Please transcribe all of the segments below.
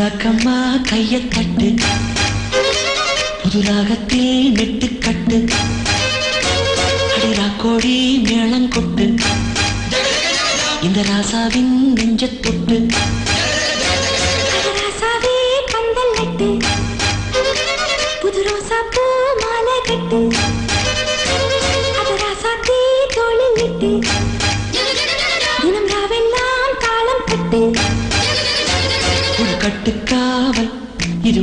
ராக்கம்மா கைய கட்டு. புது ராகத்தில் நெட்டு கட்டு. அடிரா கோடி மேளம் கொட்டு. இந்த ராசாவின் நெஞ்ச தொட்டு. ராசாவே பந்தல் நட்டு.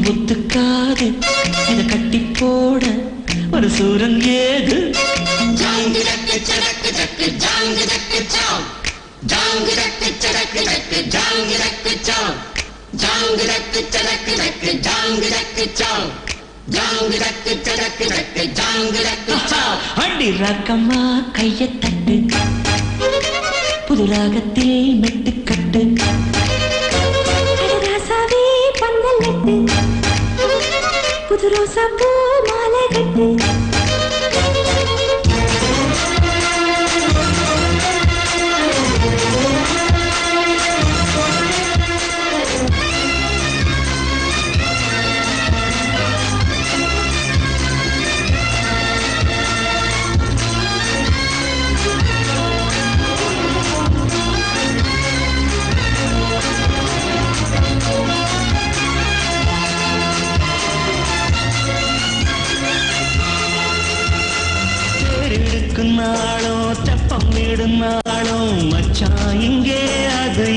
ஒத்துக்காது இத கட்டி போட ஒரு சூரன் ஏது அடி ராக்கம்மா கைய தட்டு. புது ராகத்தில் மெட்டு கட்டு కుదురు సబ్బు మాలగట్టి மாலை கட்டு தேரெடுக்கும் நாளும் தெப்பம் விடும் நாளும் மச்சான் இங்கே அது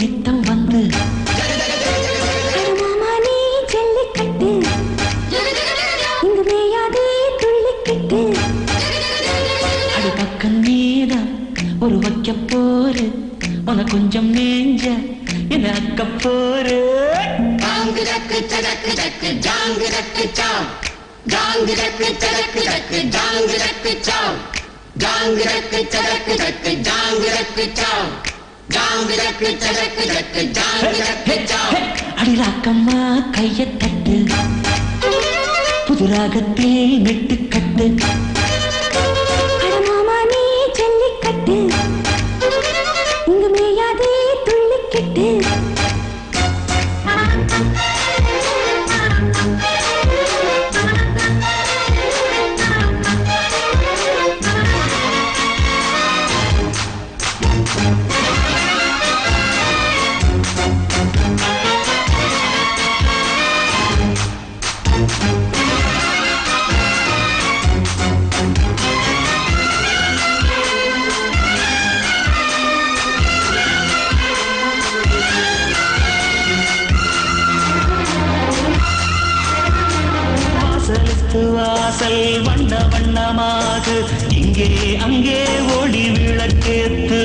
நித்தம் வந்து. அடமாமா நீ ஜல்லிக்கட்டு. இங்கு மேயாதே துள்ளிக்கிட்டு. அடி பக்கம் நீதான் ஒரு வைக்க போரு. உன கொஞ்சம் மேஞ்ச என்ன அக்க போரு. அடி ராக்கம்மா கைய தட்டு. புது ராகத்தில் நெட்டு கட்டு வாசல் வண்ண வண்ணமாக இங்கே அங்கே ஒளி விளக்கேத்து.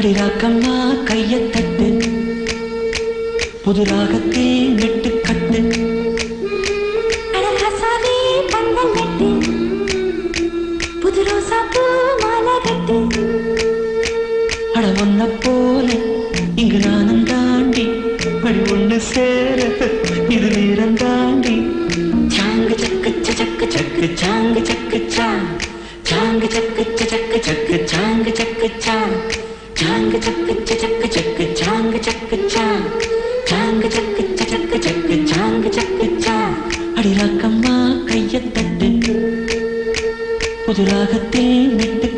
அடிராக்கம்மா கையத் தட்டு. புது ராகத்தில் நெட்டு கட்டு. புது ரோசா பூ மாலை கட்டு. அட ஒன்ன போல இங்கு நானும் தாண்டி படி ஒண்ணு சேர இது நேரம் தாண்டி. சாங்கு சக்கு சக்கு சக்கு சாங்கு சக்கு சா. சாங்கு சக்கு சக்கு சக்கு சாங்கு சக்கு சா. சாங்கு சக்கு சக்கு சக்கு சாங்கு சக்கு சா சாங்கு சக்கு சக்கு சக்கு சாங்கு சக்கு சா அடி ராக்கம்மா கையத் தட்டு. புது ராகத்தில் நெட்டு